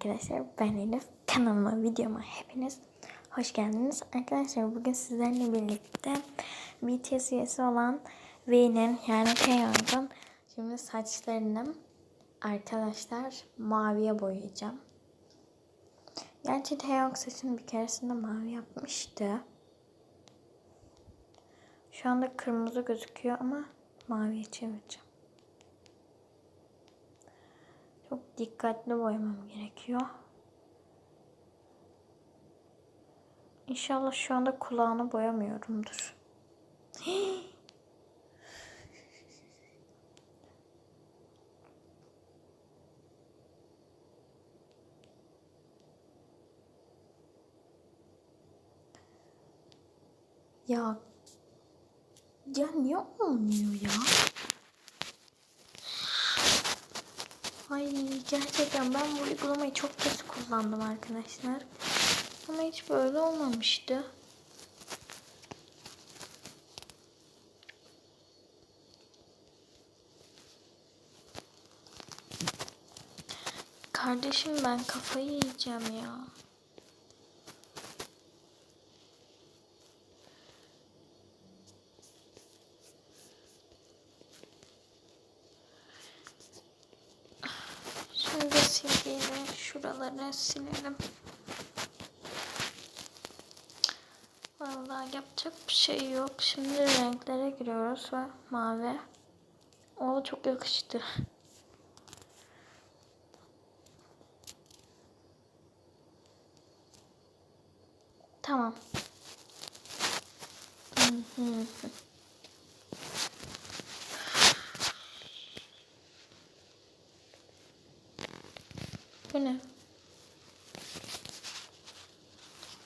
Arkadaşlar ben Elif. Kanalıma, videoma hepiniz hoş geldiniz. Arkadaşlar bugün sizlerle birlikte BTS üyesi olan V'nin yani Taeyong'un şimdi saçlarını arkadaşlar maviye boyayacağım. Gerçi Taeyong saçını bir keresinde mavi yapmıştı. Şu anda kırmızı gözüküyor ama maviye çevireceğim. Çok dikkatli boyamam gerekiyor. İnşallah şu anda kulağını boyamıyorumdur. ya ya niye olmuyor ya? Gerçekten ben bu uygulamayı çok kez kullandım arkadaşlar. Ama hiç böyle olmamıştı. Kardeşim ben kafayı yiyeceğim ya. Şimdi silgiyle şuraları silelim. Vallahi yapacak bir şey yok. Şimdi renklere giriyoruz ve mavi. O çok yakıştı. Tamam. Bu ne?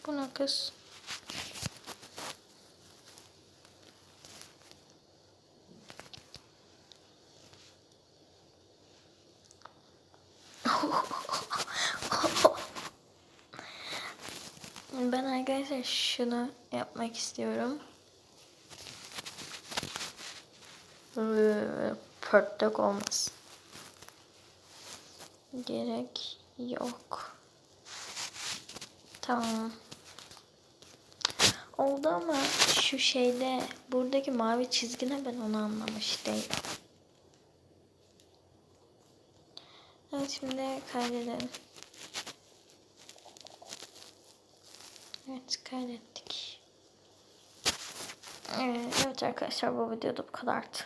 Bu ne kız? Ben arkadaşlar şunu yapmak istiyorum. Pörtlek olmaz. Gerek yok. Tamam. Oldu ama şu şeyde buradaki mavi çizgine ben onu anlamış değilim. Evet şimdi kaydedelim. Evet kaydettik. Evet, evet arkadaşlar bu videoda bu kadardı.